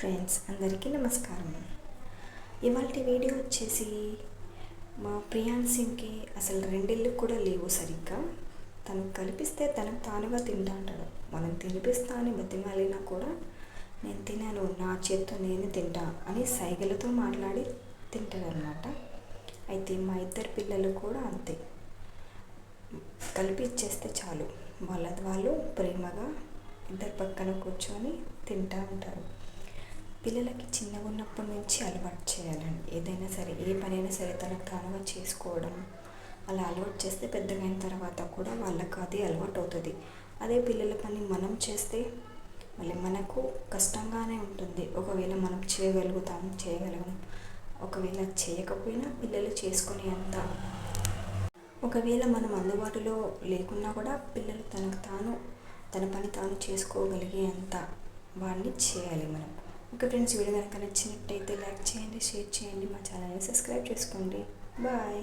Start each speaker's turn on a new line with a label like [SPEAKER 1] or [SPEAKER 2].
[SPEAKER 1] Friends అందరికీ నమస్కారం ఇవాళ వీడియో వచ్చేసి మా ప్రియాన్సింగ్కి అసలు రెండిళ్ళు కూడా లేవు సరిగ్గా. తను కల్పిస్తే తనకు తానుగా తింటా అంటాడు. మనం తినిపిస్తా అని బతిమాలినా కూడా నేను తినాను నా చేత్తో నేను తింటా అని సైగలతో మాట్లాడి తింటాడనమాట అయితే మా ఇద్దరు పిల్లలు కూడా అంతే. కలిపి ఇచ్చేస్తే చాలు. వాళ్ళ వాళ్ళు ప్రేమగా ఇద్దరు పక్కన కూర్చొని తింటూ ఉంటారు. పిల్లలకి చిన్నగా ఉన్నప్పటి నుంచి అలవాటు చేయాలండి. ఏదైనా సరే ఏ పనైనా సరే తనకు తానుగా చేసుకోవడం అలా అలవాటు చేస్తే పెద్దగా అయిన తర్వాత కూడా వాళ్ళకు అది అలవాటు అవుతుంది అదే పిల్లల పని మనం చేస్తే మళ్ళీ మనకు కష్టంగానే ఉంటుంది. ఒకవేళ మనం చేయగలుగుతాం చేయగలగం. ఒకవేళ చేయకపోయినా పిల్లలు చేసుకునే అంత ఒకవేళ మనం అందుబాటులో లేకున్నా కూడా పిల్లలు తనకు తాను తన పని తాను చేసుకోగలిగే అంత వాడిని చేయాలి మనం. ఓకే ఫ్రెండ్స్ వీడియో కనుక నచ్చినట్టయితే లైక్ చేయండి షేర్ చేయండి మా ఛానల్ని సబ్స్క్రైబ్ చేసుకోండి. బాయ్.